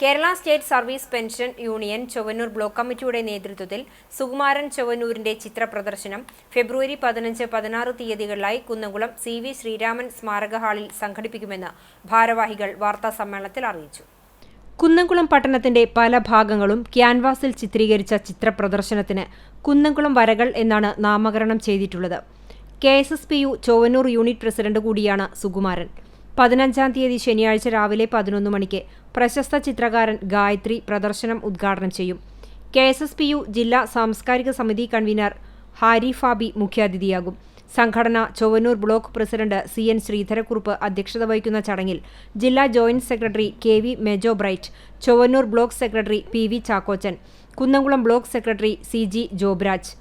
Kerala state service pension union Chowwannur block കമ്മിറ്റിയുടെ നേതൃത്വത്തിൽ സുകുമാരൻ ചൊവ്വന്നൂരിന്റെ ചിത്ര പ്രദർശനം ഫെബ്രുവരി പതിനഞ്ച് പതിനാറ് തീയതികളിലായി കുന്നംകുളം സി വി ശ്രീരാമൻ സ്മാരക ഹാളിൽ സംഘടിപ്പിക്കുമെന്ന് ഭാരവാഹികൾ വാർത്താ സമ്മേളനത്തിൽ അറിയിച്ചു. കുന്നംകുളം പട്ടണത്തിന്റെ പല ഭാഗങ്ങളും ക്യാൻവാസിൽ ചിത്രീകരിച്ച ചിത്ര പ്രദർശനത്തിന് കുന്നംകുളം വരകൾ എന്നാണ് നാമകരണം ചെയ്തിട്ടുള്ളത്. K S S P U Chowwannur unit president കൂടിയാണ് സുകുമാരൻ. പതിനഞ്ചാം തീയതി ശനിയാഴ്ച രാവിലെ പതിനൊന്ന് മണിക്ക് പ്രശസ്ത ചിത്രകാരൻ ഗായത്രി പ്രദർശനം ഉദ്ഘാടനം ചെയ്യും. K S S P U ജില്ലാ സാംസ്കാരിക സമിതി കൺവീനർ ഹാരി ഫാബി മുഖ്യാതിഥിയാകും. സംഘടന Chowwannur block president C N Sreedharakurup അധ്യക്ഷത വഹിക്കുന്ന ചടങ്ങിൽ ജില്ലാ joint secretary K V Mejo Bright Chowwannur block secretary P V Chakkochan Kunnamkulam block secretary C G Jobraj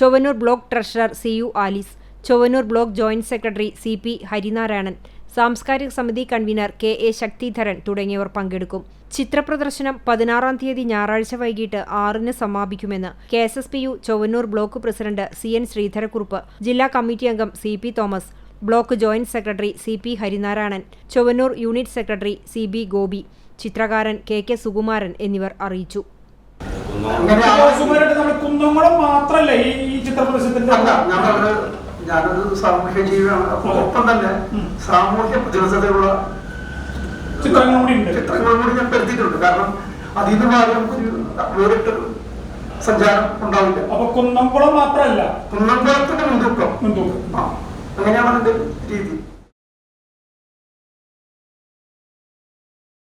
Chowwannur block treasurer C U Alice Chowwannur block joint secretary C P Harinarayanan സാംസ്കാരിക സമിതി convener K A Sakthidharan തുടങ്ങിയവർ പങ്കെടുക്കും. ചിത്രപ്രദർശനം പതിനാറാം തീയതി ഞായറാഴ്ച വൈകിട്ട് ആറിന് സമാപിക്കുമെന്ന് K S S P U Chowwannur block president C N Sreedharakurup ജില്ലാ കമ്മിറ്റി അംഗം C P Thomas block joint secretary C P Harinarayanan Chowwannur unit secretary C B Gopi ചിത്രകാരൻ കെ കെ സുകുമാരൻ എന്നിവർ അറിയിച്ചു. കുന്നംകുളം ഈ ചിത്രപ്രദർശനത്തിന്റെ ഞാനൊരു സാമൂഹ്യ ജീവിയാണ്. അപ്പൊ ഒപ്പം തന്നെ. സാമൂഹ്യ പ്രതിബദ്ധതയുള്ള ചിത്രങ്ങളും കൂടി ഞാൻ പെടുത്തിയിട്ടുണ്ട് കാരണം അതിൽ നിന്ന് മാറി നമുക്കൊരു വേറിട്ടൊരു സഞ്ചാരം ഉണ്ടാവില്ല. അപ്പൊ കുന്നംകുളം മാത്രമല്ല കുന്നംകുളത്തിന്റെ മുൻതൂക്കം. മുൻതൂക്കം. അങ്ങനെയാണ് അതിന്റെ രീതി.